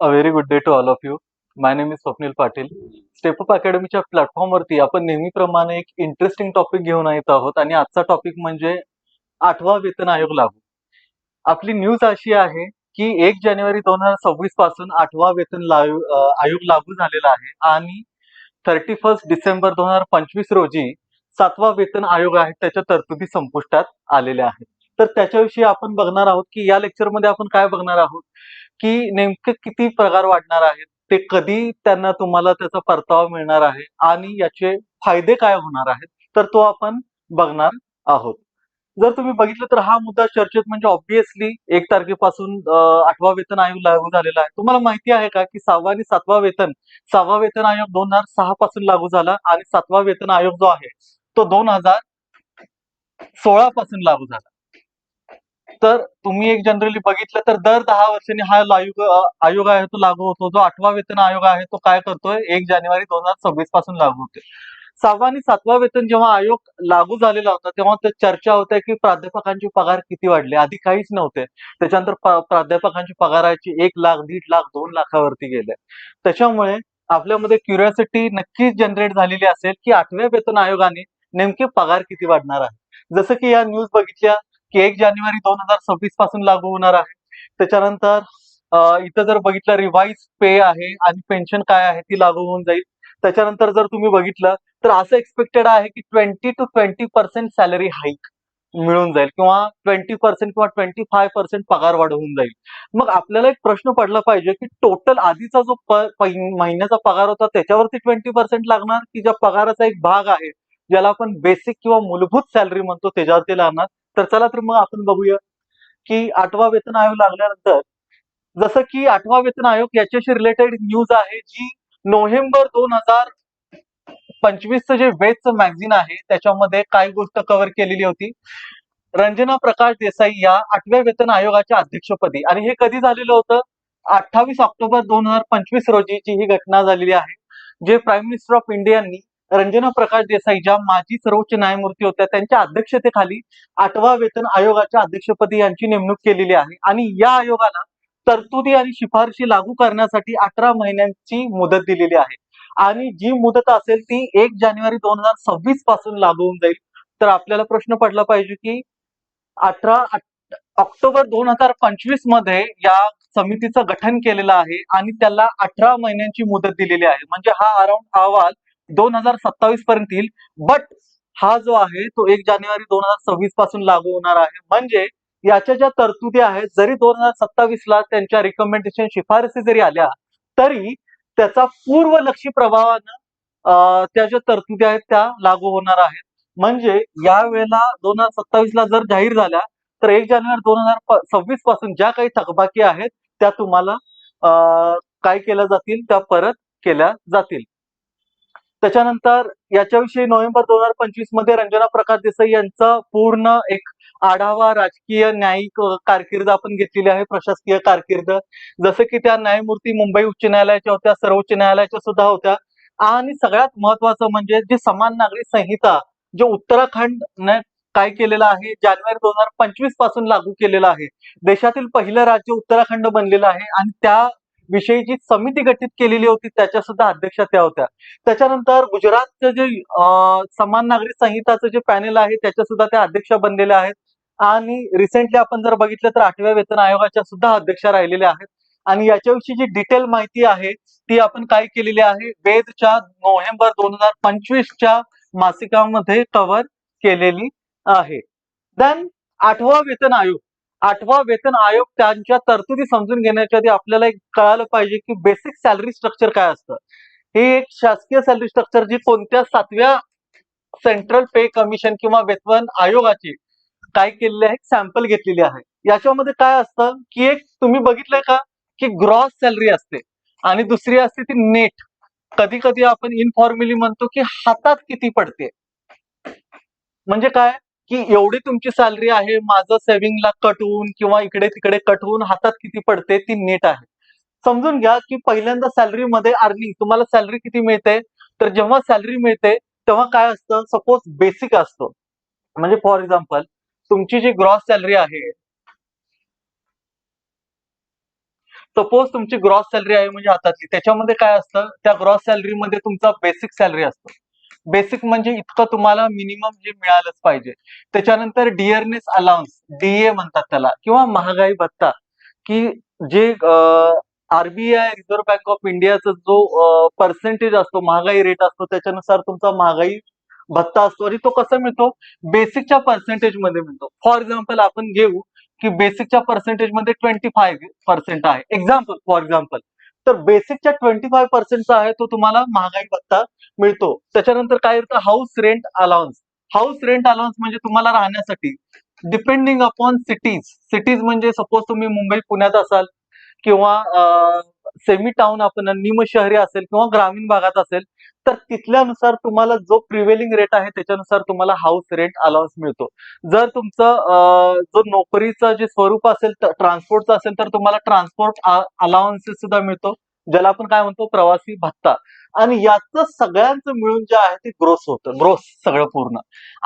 A very good day to all of you my name is Swapnil Patil step up अकॅडमीच्या प्लॅटफॉर्मवरती आपण नेहमीप्रमाणे एक interesting topic घेऊन येत आहोत आणि आजचा टॉपिक म्हणजे आठवा वेतन आयोग लागू. आपली न्यूज अशी आहे की एक जानेवारी दोन हजार सव्वीसपासून आठवा वेतन आयोग लागू झालेला आहे आणि थर्टी फर्स्ट डिसेंबर दोन हजार पंचवीस रोजी सातवा वेतन आयोग आहे त्याच्या तरतुदी संपुष्टात आलेल्या आहेत. तर त्याच्याविषयी आपण बघणार आहोत की या लेक्चरमध्ये आपण काय बघणार आहोत? की नेमके किती पगार वाढणार आहेत ते कधी त्यांना तुम्हाला त्याचा परतावा मिळणार आहे? आणि याचे फायदे काय होणार आहेत? तर तो आपण बघणार आहोत. जर तुम्ही बघितलं तर हा मुद्दा चर्चेत म्हणजे ऑब्विसली एक तारखेपासून आठवा वेतन आयोग लागू झालेला आहे. तुम्हाला माहिती आहे का की सहावा आणि सातवा वेतन सहावा वेतन आयोग दोन हजार सहा पासून लागू झाला आणि सातवा वेतन आयोग जो आहे तो दोन हजार सोळा पासून लागू झाला. तर तुम्ही एक जनरली बघितलं तर दर दहा वर्षांनी हा आयोग आयोग आहे तो लागू होतो. जो आठवा वेतन आयोग आहे तो काय करतोय? एक जानेवारी दोन हजार सव्वीसपासून लागू होते सहावा आणि सातवा वेतन जेव्हा आयोग लागू झालेला होता तेव्हा ते चर्चा होत्या की प्राध्यापकांचे पगार किती वाढले? आधी काहीच नव्हते. त्याच्यानंतर प्राध्यापकांचे प्राध्यापकांची पगाराची एक लाख दीड लाख दोन लाखावरती गेले. त्याच्यामुळे आपल्यामध्ये क्युरियोसिटी नक्कीच जनरेट झालेली असेल की आठव्या वेतन आयोगाने नेमके पगार किती वाढणार आहे? जसं की या न्यूज बघितल्या की एक जानेवारी दोन हजार सव्वीसपासून लागू होणार आहे. त्याच्यानंतर इथं जर बघितलं रिवाइज पे आहे आणि पेन्शन काय आहे ती लागू होऊन जाईल. त्याच्यानंतर जर तुम्ही बघितलं तर असं एक्सपेक्टेड आहे की twenty two twenty percent salary hike मिळून जाईल किंवा ट्वेंटी पर्सेंट किंवा ट्वेंटी फाय पर्सेंट पगार वाढ होऊन जाईल. मग आपल्याला एक प्रश्न पडला पाहिजे की टोटल आधीचा जो महिन्याचा पगार होता त्याच्यावरती ट्वेंटी पर्सेंट लागणार की ज्या पगाराचा एक भाग आहे ज्याला आपण बेसिक किंवा मूलभूत सॅलरी म्हणतो त्याच्यावरती लागणार? तर चला तर मग आपण बघूया की आठवा वेतन आयोग लागल्यानंतर जसं की आठवा वेतन आयोग याच्याशी रिलेटेड न्यूज आहे जी नोव्हेंबर दोन हजार पंचवीसचं जे वेदचं मॅगझिन आहे त्याच्यामध्ये काय गोष्ट कव्हर केलेली होती. रंजना प्रकाश देसाई या आठव्या वेतन आयोगाच्या अध्यक्षपदी. आणि हे कधी झालेलं होतं? अठ्ठावीस ऑक्टोबर दोन हजार पंचवीस रोजीची ही घटना झालेली आहे जे प्राईम मिनिस्टर ऑफ इंडियानी रंजना प्रकाश देसाई ज्या माजी सर्वोच्च न्यायमूर्ती होत्या त्यांच्या अध्यक्षतेखाली आठवा वेतन आयोगाच्या अध्यक्षपदी यांची नेमणूक केलेली आहे. आणि या आयोगाला तरतुदी आणि शिफारशी लागू करण्यासाठी अठरा महिन्यांची मुदत दिलेली आहे. आणि जी मुदत असेल ती एक जानेवारी दोन हजार सव्वीसपासून लागू होऊन जाईल. तर आपल्याला प्रश्न पडला पाहिजे की अठरा ऑक्टोबर दोन हजार पंचवीसमध्ये या समितीचं गठन केलेलं आहे आणि त्याला अठरा महिन्यांची मुदत दिलेली आहे. म्हणजे हा अराउंड अहवाल दोन हजार सत्तावीस पर्यंत येईल. बट हा जो आहे तो एक जानेवारी दोन हजार सव्वीसपासून लागू होणार आहे. म्हणजे याच्या ज्या तरतुदी आहेत जरी दोन हजार सत्तावीस ला त्यांच्या रिकमेंडेशन शिफारसी जरी आल्या तरी त्याचा पूर्वलक्षी प्रभावानं त्या ज्या तरतुदी आहेत त्या लागू होणार आहेत. म्हणजे या वेळेला दोन हजार सत्तावीस ला जर जाहीर झाल्या तर एक जानेवारी दोन हजार सव्वीसपासून ज्या काही थकबाकी आहेत त्या तुम्हाला काय केल्या जातील त्या परत केल्या जातील. त्याच्यानंतर याच्याविषयी नोव्हेंबर दोन हजार पंचवीसमध्ये रंजना प्रकाश देसाई यांचा पूर्ण एक आढावा राजकीय न्यायिक कारकीर्द आपण घेतलेली आहे प्रशासकीय कारकीर्द. जसं की त्या न्यायमूर्ती मुंबई उच्च न्यायालयाच्या होत्या सर्वोच्च न्यायालयाच्या सुद्धा होत्या. आणि सगळ्यात महत्वाचं म्हणजे जे समान नागरी संहिता जे उत्तराखंडने काय केलेलं आहे जानेवारी दोन हजार पंचवीसपासून लागू केलेलं आहे. देशातील पहिलं राज्य उत्तराखंड बनलेलं आहे आणि त्या विषयी जी समिती गठीत केलेली होती त्याच्या सुद्धा अध्यक्षा त्या होत्या. त्याच्यानंतर गुजरातचं जे समान नागरिक संहिताचं जे पॅनेल आहे त्याच्या सुद्धा त्या अध्यक्षा बनलेल्या आहेत. आणि रिसेंटली आपण जर बघितलं तर आठव्या वेतन आयोगाच्या सुद्धा अध्यक्षा राहिलेल्या आहेत. आणि याच्याविषयी जी डिटेल माहिती आहे ती आपण काय केलेली आहे वेदच्या नोव्हेंबर दोन हजार पंचवीसच्या मासिकामध्ये कव्हर केलेली आहे. देन आठवा वेतन आयोग. आठवा वेतन आयोग त्यांच्या तरतुदी समजून घेण्याच्या आधी आपल्याला एक कळालं पाहिजे की बेसिक सॅलरी स्ट्रक्चर काय असतं. हे एक शासकीय सॅलरी स्ट्रक्चर जी कोणत्या सातव्या सेंट्रल पे कमिशन किंवा वेतन आयोगाची काय केलेली आहे सॅम्पल घेतलेली आहे. याच्यामध्ये काय असतं की एक तुम्ही बघितलंय का की ग्रॉस सॅलरी असते आणि दुसरी असते ती नेट कधी कधी आपण इनफॉर्मली म्हणतो की हातात किती पडते. म्हणजे काय? की एवढी तुमची सॅलरी आहे माझं सेव्हिंगला कट होऊन किंवा इकडे तिकडे कट होऊन हातात किती पडते ती नेट आहे. समजून घ्या की पहिल्यांदा सॅलरी मध्ये अर्निंग तुम्हाला सॅलरी किती मिळते? तर जेव्हा सॅलरी मिळते तेव्हा काय असतं? सपोज बेसिक असतो. म्हणजे फॉर एक्झाम्पल तुमची जी ग्रॉस सॅलरी आहे सपोज तुमची ग्रॉस सॅलरी आहे म्हणजे हातातली त्याच्यामध्ये काय असतं? त्या ग्रॉस सॅलरीमध्ये तुमचा बेसिक सॅलरी असतो. बेसिक म्हणजे इतकं तुम्हाला मिनिमम जे मिळालंच पाहिजे. त्याच्यानंतर डिअरनेस अलाउन्स डीए म्हणतात त्याला किंवा महागाई भत्ता की जे आरबीआय रिझर्व्ह बँक ऑफ इंडियाचा जो पर्सेंटेज असतो महागाई रेट असतो त्याच्यानुसार तुमचा महागाई भत्ता असतो आणि तो कसा मिळतो? बेसिकच्या पर्सेंटेजमध्ये मिळतो. फॉर एक्झाम्पल आपण घेऊ की बेसिकच्या पर्सेंटेजमध्ये ट्वेंटी फाईव्ह पर्सेंट आहे. एक्झाम्पल फॉर एक्झाम्पल तर बेसिकच्या ट्वेंटी फाईव्ह पर्सेंटचा आहे तो तुम्हाला महागाई भत्ता मिळतो. त्याच्यानंतर काय येतं? House rent allowance house rent allowance म्हणजे तुम्हाला राहण्यासाठी डिपेंडिंग अपॉन सिटीज सिटीज म्हणजे सपोज तुम्ही मुंबई पुण्यात असाल किंवा सेमी टाउन आपण निम शहरी असेल किंवा ग्रामीण भागात असेल तर तिथल्यानुसार तुम्हाला जो प्रिव्हेलिंग रेट आहे त्याच्यानुसार तुम्हाला हाऊस रेंट अलाउन्स मिळतो. जर तुमचं जो नोकरीचं जे स्वरूप असेल ट्रान्सपोर्टचं असेल तर तुम्हाला ट्रान्सपोर्ट अलाउन्सेस सुद्धा मिळतो ज्याला आपण काय म्हणतो प्रवासी भत्ता. आणि याचं सगळ्यांचं मिळून जे आहे ते ग्रोस होतं ग्रोस सगळं पूर्ण.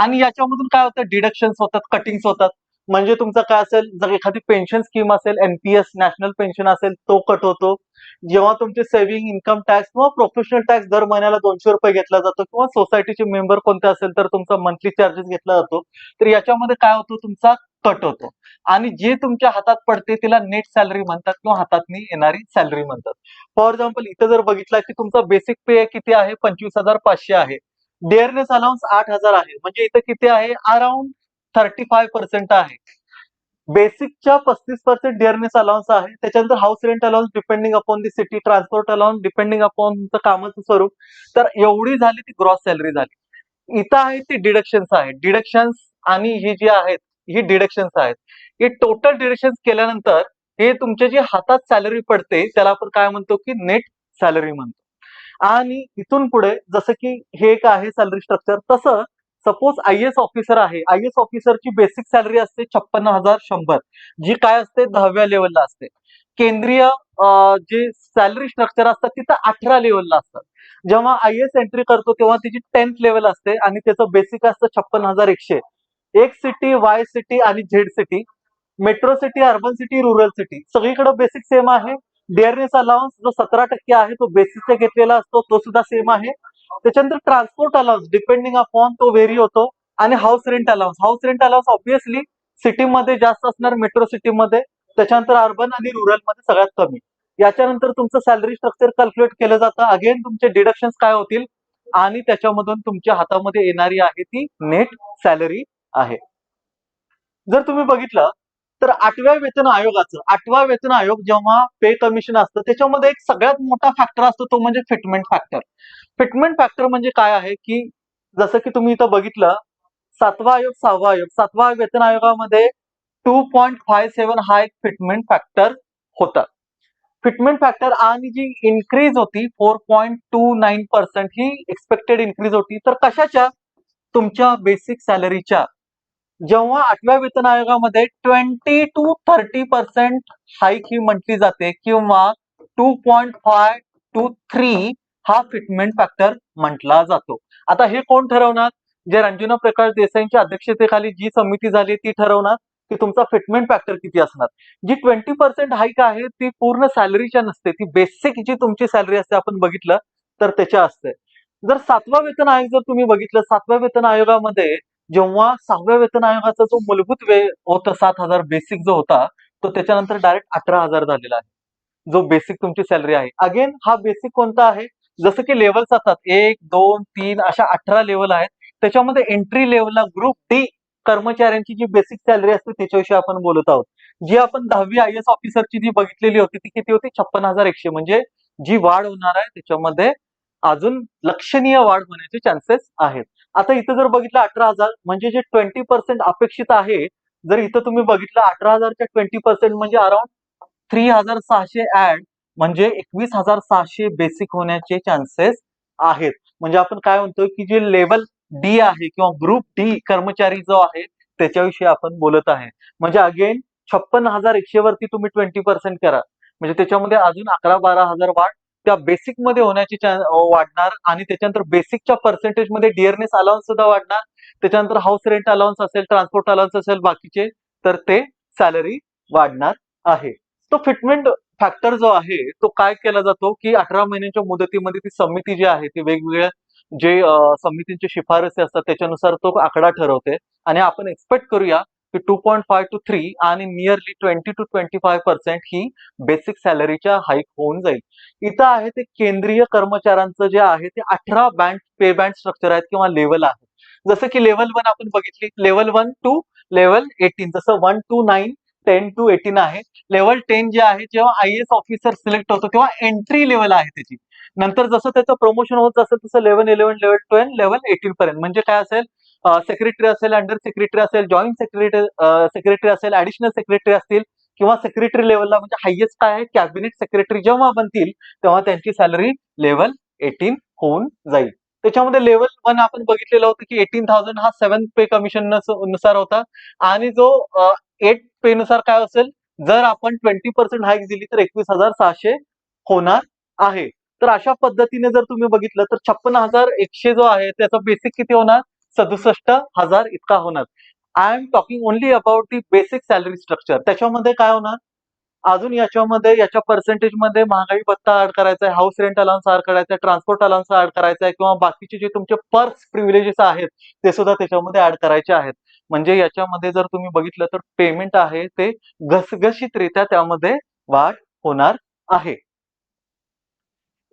आणि याच्यामधून काय होतं डिडक्शन्स होतात कटिंग्स होतात. म्हणजे तुमचं काय असेल जर एखादी पेन्शन स्कीम असेल एनपीएस नॅशनल पेन्शन असेल तो कट होतो. जेव्हा तुमचे सेव्हिंग इन्कम टॅक्स किंवा प्रोफेशनल टॅक्स दर महिन्याला दोनशे रुपये घेतला जातो किंवा सोसायटीचे मेंबर कोणते असेल तर तुमचा मंथली चार्जेस घेतला जातो. तर याच्यामध्ये काय होतो तुमचा कट होतो. आणि जे तुमच्या हातात पडते तिला नेट सॅलरी म्हणतात किंवा हातातनी येणारी सॅलरी म्हणतात. फॉर एक्झाम्पल इथं जर बघितलं की तुमचा बेसिक पे किती आहे? पंचवीस हजार पाचशे आहे. डेअरनेस अलाउन्स आठ हजार आहे. म्हणजे इथं किती आहे? अराउंड थर्टी फाय पर्सेंट आहे बेसिकच्या पस्तीस पर्सेंट डिअरनेस अलाउन्स आहे. त्याच्यानंतर house rent allowance depending upon the city transport allowance depending upon तुमचं कामाचं स्वरूप. तर एवढी झाली ती ग्रॉस सॅलरी झाली. इथं आहे ती डिडक्शन्स आहे डिडक्शन्स आणि ही जी आहेत ही डिडक्शन्स आहेत. हे टोटल डिडक्शन्स केल्यानंतर हे तुमच्या जे हातात सॅलरी पडते त्याला आपण काय म्हणतो की नेट सॅलरी म्हणतो. आणि इथून पुढे जसं की हे एक आहे सॅलरी स्ट्रक्चर तसं सपोज आय एस ऑफिसर आहे. आय एस ऑफिसरची बेसिक सॅलरी असते छप्पन्न हजार शंभर. जी काय असते? दहाव्या लेवलला असते. केंद्रीय जे सॅलरी स्ट्रक्चर असतात तिथं अठरा लेवलला असतात जेव्हा आय एस एंट्री करतो तेव्हा तिची टेन्थ लेवल असते आणि त्याचं बेसिक असतं छप्पन हजार एकशे. एक सिटी वाय सिटी आणि Z city metro city urban city rural city सगळीकडे बेसिक सेम आहे. डेअरनेस अलाउन्स जो सतरा टक्के आहे तो बेसिकचा घेतलेला असतो तो सुद्धा सेम आहे. त्याच्यानंतर ट्रान्सपोर्ट अलाउन्स डिपेंडिंग अपॉन तो व्हेरी होतो आणि house rent allowance house rent allowance obviously सिटीमध्ये जास्त असणार मेट्रो सिटीमध्ये त्याच्यानंतर अर्बन आणि रुरलमध्ये सगळ्यात कमी. याच्यानंतर तुमचं सॅलरी स्ट्रक्चर कॅल्क्युलेट केलं जातं. अगेन तुमचे डिडक्शन्स काय होतील? आणि त्याच्यामधून तुमच्या हातामध्ये येणारी आहे ती नेट सॅलरी आहे. जर तुम्ही बघितलं तर आठव्या वेतन आयोगाचं आठवा वेतन आयोग जेव्हा पे कमिशन असतं त्याच्यामध्ये एक सगळ्यात मोठा फॅक्टर असतो तो म्हणजे फिटमेंट फॅक्टर फिटमेंट फॅक्टर म्हणजे काय आहे की जसं की तुम्ही इथं बघितलं सातवा आयोग सहावा आयोग. सातवा वेतन आयोगामध्ये टू पॉईंट फाय सेव्हन हा एक फिटमेंट फॅक्टर होता. फिटमेंट फॅक्टर आणि जी इन्क्रीज होती four point two nine percent ही एक्सपेक्टेड इन्क्रीज होती. तर कशाच्या? तुमच्या बेसिक सॅलरीच्या जेव्हा आठव्या वेतन आयोगामध्ये twenty two thirty percent hike ही म्हटली जाते किंवा two point five two three हा फिटमेंट फॅक्टर म्हटला जातो. आता हे कोण ठरवणार? जे रंजना प्रकाश देसाईंच्या अध्यक्षतेखाली जी समिती झाली ती ठरवणार की तुमचा फिटमेंट फॅक्टर किती असणार. जी ट्वेंटी पर्सेंट हाईक आहे ती पूर्ण सॅलरीच्या नसते. ती बेसिक जी तुमची सॅलरी असते आपण बघितलं तर त्याच्या असते. जर सातवा वेतन आयोग जर तुम्ही बघितलं सातव्या वेतन आयोगामध्ये जेव्हा सहाव्या वेतन आयोगाचा जो मूलभूत वे होता सात हजार बेसिक जो होता तो त्याच्यानंतर डायरेक्ट अठरा हजार झालेला आहे. जो बेसिक तुमची सॅलरी आहे. अगेन हा बेसिक कोणता आहे? जसं की लेवल्स असतात एक दोन तीन अशा अठरा लेवल आहेत. त्याच्यामध्ये एंट्री लेवलला ग्रुप डी कर्मचाऱ्यांची जी बेसिक सॅलरी असते त्याच्याविषयी आपण बोलत आहोत. जी आपण दहावी आय एस ऑफिसरची जी बघितलेली होती ती किती होती? छप्पन हजार एकशे. म्हणजे जी वाढ होणार आहे त्याच्यामध्ये अजून लक्षणीय वाढ होण्याचे चान्सेस आहेत. आता इथं जर बघितलं अठरा हजार म्हणजे जे ट्वेंटी पर्सेंट अपेक्षित आहे जर इथं तुम्ही बघितलं अठरा हजारच्या ट्वेंटी पर्सेंट म्हणजे अराउंड थ्री हजार सहाशे ऍड म्हणजे एकवीस हजार सहाशे बेसिक होण्याचे चान्सेस आहेत. म्हणजे आपण काय म्हणतो की जे लेवल डी आहे किंवा ग्रुप डी कर्मचारी जो आहे त्याच्याविषयी आपण बोलत आहे. म्हणजे अगेन छप्पन हजार एकशे वरती तुम्ही ट्वेंटी पर्सेंट करा. म्हणजे त्याच्यामध्ये अजून अकरा बारा हजार वाढ त्या बेसिकमध्ये होण्याची वाढणार आणि त्याच्यानंतर बेसिकच्या पर्सेंटेजमध्ये डिअरनेस अलाउन्स सुद्धा वाढणार. त्याच्यानंतर हाऊस रेंट अलाउन्स असेल ट्रान्सपोर्ट अलाउन्स असेल बाकीचे तर ते सॅलरी वाढणार आहे. तो फिटमेंट फॅक्टर जो आहे तो काय केला जातो की अठरा महिन्यांच्या मुदतीमध्ये ती समिती जी आहे ती वेगवेगळ्या जे समितींची शिफारसी असतात त्याच्यानुसार तो आकडा ठरवते. आणि आपण एक्सपेक्ट करूया की two point five two three आणि nearly twenty two twenty five percent ही बेसिक सॅलरीच्या हाईक होऊन जाईल. इथं आहे ते केंद्रीय कर्मचाऱ्यांचं जे आहे ते अठरा बँड पे बँड स्ट्रक्चर आहेत किंवा लेवल आहे. जसं की लेवल वन आपण बघितली level one two level eighteen जसं one two nine ten two eighteen आहे. लेवल टेन जे आहे जेव्हा आय एस ऑफिसर सिलेक्ट होतो तेव्हा एंट्री लेवल आहे त्याची. नंतर जसं त्याचं प्रमोशन होत असेल तसं eleven eleven level twelve level eighteen पर्यंत. म्हणजे काय असेल? सेक्रेटरी असेल अंडर सेक्रेटरी असेल जॉईंट सेक्रेटरी सेक्रेटरी असेल ऍडिशनल सेक्रेटरी असतील किंवा सेक्रेटरी लेवलला म्हणजे हायएस्ट काय आहे कॅबिनेट सेक्रेटरी जेव्हा बनतील तेव्हा त्यांची सॅलरी लेवल एटीन होऊन जाईल. त्याच्यामध्ये लेवल वन आपण बघितलेलं होतं की एटीन थाउजंड हा सेव्हन पे कमिशननुसार होता. आणि जो एट पे नुसार काय असेल जर आपण ट्वेंटी पर्सेंट हाईक दिली तर एकवीस हजार सहाशे होणार आहे. तर अशा पद्धतीने जर तुम्ही बघितलं तर छप्पन हजार एकशे जो आहे त्याचा बेसिक किती होणार? सदुसष्ट हजार इतका होणार. I am talking only about the basic salary structure त्याच्यामध्ये काय होणार? अजून याच्यामध्ये याच्या पर्सेंटेजमध्ये महागाई भत्ता ऍड करायचा आहे हाऊस रेंट अलाउन्स ऍड करायचा आहे ट्रान्सपोर्ट अलाउन्स ऍड करायचा आहे किंवा बाकीचे जे तुमचे पर्स प्रिव्हिलेजेस आहेत ते सुद्धा त्याच्यामध्ये ऍड करायचे आहेत. म्हणजे याच्यामध्ये जर तुम्ही बघितलं तर पेमेंट आहे ते घसघशीतरित्या त्यामध्ये वाढ होणार आहे.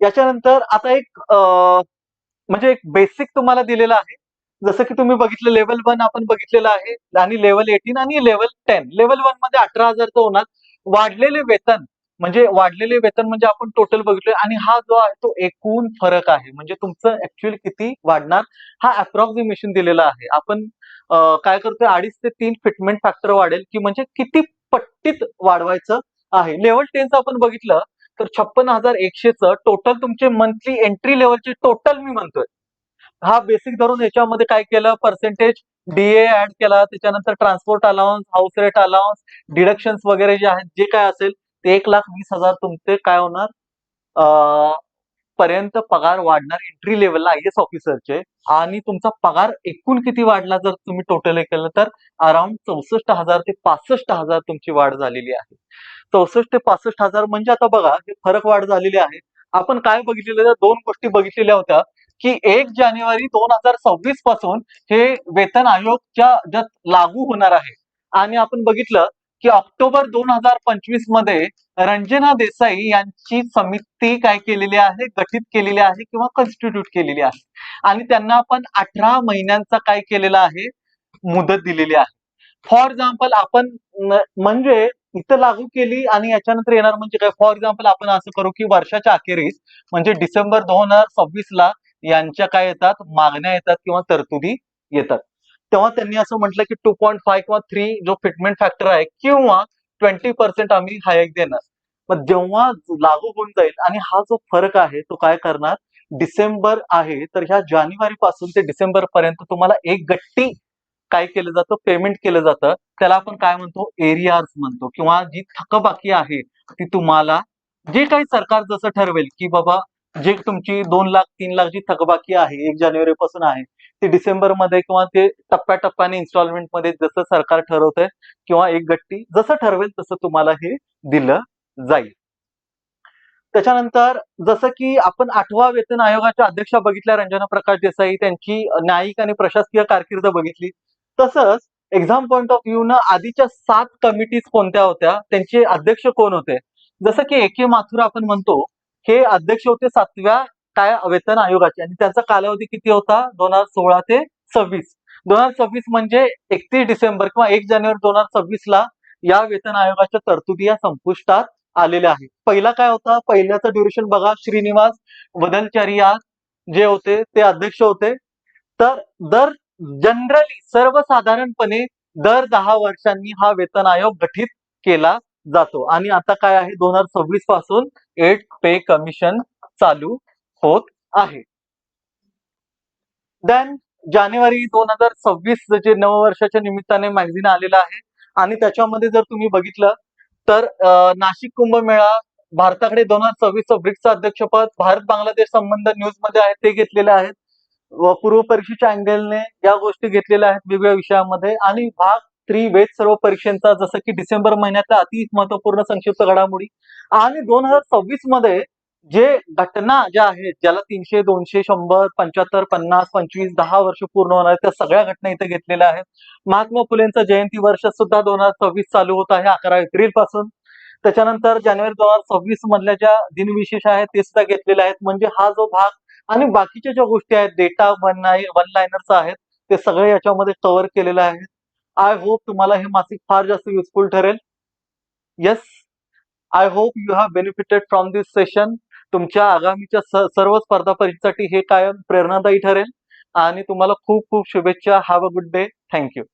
याच्यानंतर आता एक म्हणजे एक बेसिक तुम्हाला दिलेलं आहे. जसं की तुम्ही बघितलं लेवल वन आपण बघितलेलं आहे आणि लेवल एटीन आणि लेवल टेन लेवल वनमध्ये अठरा हजारचं होणार. वाढलेले वेतन म्हणजे वाढलेले वेतन म्हणजे आपण टोटल बघितलं आणि हा जो आहे तो एकूण फरक आहे. म्हणजे तुमचं ऍक्च्युअली किती वाढणार हा अप्रॉक्सिमेशन दिलेला आहे. आपण काय करतोय अडीच ते तीन फिटमेंट फॅक्टर वाढेल की म्हणजे किती पट्टीत वाढवायचं आहे. लेवल टेनचं आपण बघितलं तर छप्पन हजार एकशेचं टोटल तुमचे मंथली एंट्री लेवलचे टोटल मी म्हणतोय. हा बेसिक धरून याच्यामध्ये काय केलं? पर्सेंटेज डीए ऍड केला. त्याच्यानंतर transport allowance house rate allowance deductions वगैरे जे आहेत जे काय असेल ते एक लाख वीस हजार तुमचे काय होणार? पर्यंत पगार वाढणार एंट्री लेवलला आय एस ऑफिसरचे आणि तुमचा पगार एकूण किती वाढला जर तुम्ही टोटल केलं तर? अराउंड चौसष्ट हजार ते पासष्ट हजार तुमची वाढ झालेली आहे. चौसष्ट ते पासष्ट हजार म्हणजे आता बघा हे फरक वाढ झालेली आहे. आपण काय बघितलेलं दोन गोष्टी बघितलेल्या होत्या. की एक जानेवारी दोन हजार सव्वीसपासून हे वेतन आयोगच्या ज्यात लागू होणार आहे. आणि आपण बघितलं की ऑक्टोबर दोन हजार पंचवीसमध्ये रंजना देसाई यांची समिती काय केलेली आहे? गठीत केलेली आहे किंवा कॉन्स्टिट्यूट केलेली आहे? आणि त्यांना आपण अठरा महिन्यांचा काय केलेला आहे? मुदत दिलेली आहे. फॉर एक्झाम्पल आपण म्हणजे इथं लागू केली आणि याच्यानंतर येणार म्हणजे काय? फॉर एक्झाम्पल आपण असं करू की वर्षाच्या अखेरीस म्हणजे डिसेंबर दोन हजार सव्वीस ला यांच्या काय येतात? मागण्या येतात किंवा तरतुदी येतात. तेव्हा त्यांनी असं म्हटलं की टू पॉईंट फाय किंवा थ्री जो फिटमेंट फॅक्टर आहे किंवा ट्वेंटी पर्सेंट आम्ही हायक देणार. मग जेव्हा लागू होऊन जाईल आणि हा जो फरक आहे तो काय करणार? डिसेंबर आहे तर ह्या जानेवारी पासून ते डिसेंबर पर्यंत तुम्हाला एक गट्टी काय केलं जातं? पेमेंट केलं जातं. त्याला आपण काय म्हणतो? एरियार्स म्हणतो. किंवा जी थकबाकी आहे ती तुम्हाला जे काही सरकार जसं ठरवेल की बाबा जे तुमची दोन लाख तीन लाख जी थकबाकी आहे एक जानेवारी पासून आहे ती डिसेंबरमध्ये किंवा ते टप्प्याटप्प्याने इन्स्टॉलमेंटमध्ये जसं सरकार ठरवतंय किंवा एक गट्टी जसं ठरवेल तसं तुम्हाला हे दिलं जाईल. त्याच्यानंतर जसं की आपण आठवा वेतन आयोगाच्या अध्यक्षा बघितल्या रंजना प्रकाश देसाई त्यांची न्यायिक आणि प्रशासकीय कारकीर्द बघितली. तसंच एक्झाम पॉईंट ऑफ व्ह्यू न आधीच्या सात कमिटीज कोणत्या होत्या त्यांचे अध्यक्ष कोण होते? जसं की ए के माथुर आपण म्हणतो हे अध्यक्ष होते सातव्या काय वेतन आयोगाचे. आणि त्यांचा कालावधी किती होता? दोन हजार सोळा ते सव्वीस. दोन हजार सव्वीस म्हणजे एकतीस डिसेंबर किंवा एक जानेवारी दोन हजार सव्वीस ला या वेतन आयोगाच्या तरतुदी या संपुष्टात आलेल्या आहेत. पहिला काय होता? पहिल्याचं ड्युरेशन बघा. श्रीनिवास वदलचारिया जे होते ते अध्यक्ष होते. तर दर जनरली सर्वसाधारणपणे दर दहा वर्षांनी हा वेतन आयोग गठीत केला जातो. आणि आता काय आहे? दोन हजार सव्वीसपासून एट पे कमिशन चालू होत आहे. देन जानेवारी दोन हजार सव्वीस जे नववर्षाच्या निमित्ताने मॅगझिन आलेलं आहे आणि त्याच्यामध्ये जर तुम्ही बघितलं तर नाशिक कुंभमेळा भारताकडे दोन हजार सव्वीस ब्रिक्सचं अध्यक्षपद भारत बांगलादेश संबंध न्यूजमध्ये ते घेतलेले आहेत. व पूर्व परीक्षेच्या अँगलने या गोष्टी घेतलेल्या आहेत वेगवेगळ्या विषयामध्ये. आणि भाग स्त्री वेद सर्व परीक्षांचा जसं की डिसेंबर महिन्यातल्या अति महत्त्वपूर्ण संक्षिप्त घडामोडी आणि दोन हजार सव्वीसमध्ये जे घटना ज्या आहेत ज्याला तीनशे दोनशे शंभर पंच्याहत्तर पन्नास पंचवीस दहा वर्ष पूर्ण होणार त्या सगळ्या घटना इथे घेतलेल्या आहेत. महात्मा फुलेंचं जयंती वर्ष सुद्धा दोन हजार सव्वीस चालू होत आहे अकरा एप्रिलपासून. त्याच्यानंतर जानेवारी दोन हजार सव्वीस मधल्या ज्या दिनविशेष आहेत ते सुद्धा घेतलेले आहेत. म्हणजे हा जो भाग आणि बाकीच्या ज्या गोष्टी आहेत डेटा वन वन लाईनरचा आहेत ते सगळे याच्यामध्ये कव्हर केलेले आहेत. आय होप तुम्हाला हे मासिक फार जास्त युजफुल ठरेल. Yes I hope you have benefited from this session तुमच्या आगामीच्या सर्व स्पर्धा परीक्षेसाठी हे कायम प्रेरणादायी ठरेल. आणि तुम्हाला खूप खूप शुभेच्छा. Have a good day thank you